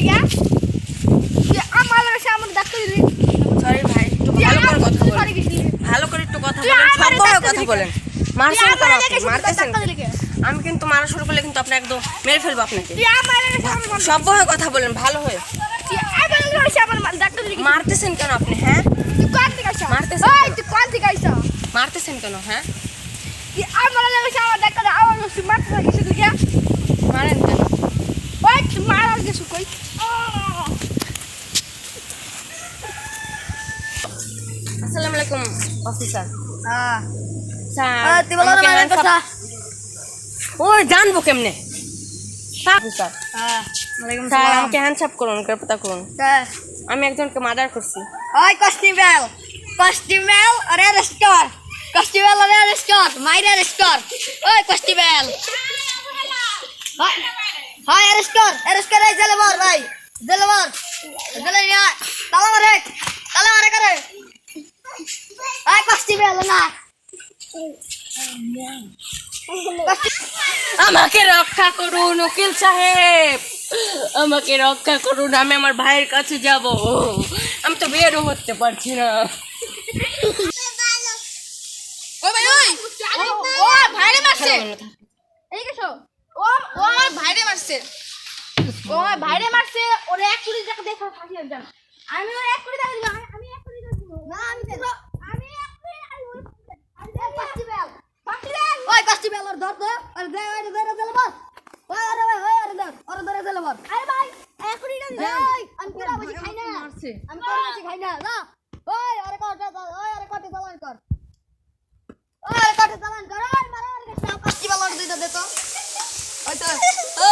করলি গা আমার আমার ডাক করলি সরি ভাই একটু ভালো করে কথা বলেন। ভালো করে একটু কথা বলেন সব কথা বলেন। মারছেন কেন মারতেছেন? আমি কিন্তু মানুষ শুরু করলে কিন্তু আপনাকে একদম মেরে ফেলব আপনাকে। সব হয়ে কথা বলেন ভালো হয়ে। মারতেছেন কেন আপনি হ্যাঁ? মারতেছেন মারতেছেন কেন হ্যাঁ? মারেন। অফিসার ওয়ালাইকুম স্যার সালাম। আমাকে হ্যান্ডসাপ করুন গ্রেপ্তার করুন তা, আমি একজনকে মার্ডার করছি ওই কস্টিমেল কস্টিমেল আরে কস্টিমেল আরে মাইরে রেস্টর ওই কস্টিমেল হয় রেস্টর এই জেলে মার ভাই জেলে মার জেলে নিয়া তালা মারে তালা মারে করে ওই কস্টিমেল না আমাকে রক্ষা করুন উকিল সাহেব। আমাকে রক্ষা করুন আমি আমার ভাইয়ের কাছে যাব। আমি তো বেরও হতে পারছি না। ও ভাই ওই! ও ভাইরে মারছে! এই গেছো ও ও আমার ভাইরে মারছে। ও আমার ভাইরে মারছে। ওরে এক কোটি টাকা দেখো আমি ওর এক কোটি টাকা দিব আমি এক কোটি টাকা দিব। না আমি দেব। আমি এক কোটি আমি ওর আমি দেব কস্টিবেল কস্টিবেল ওই কস্টিবেল ওর ধর ধর দে ওই দে দে বস। ওই আরে ভাই ওই আরে ধর ওর ধরে দে বস। আরে ভাই আমি পুরো খাই না। আমি পুরো বেশি খাই না। না ওই আরে কর ওই আরে কর চালান কর। ওই কাটে চালান কর। ওই মারা মারি গেছে কষ্টি বালার দে তো। ওই তো।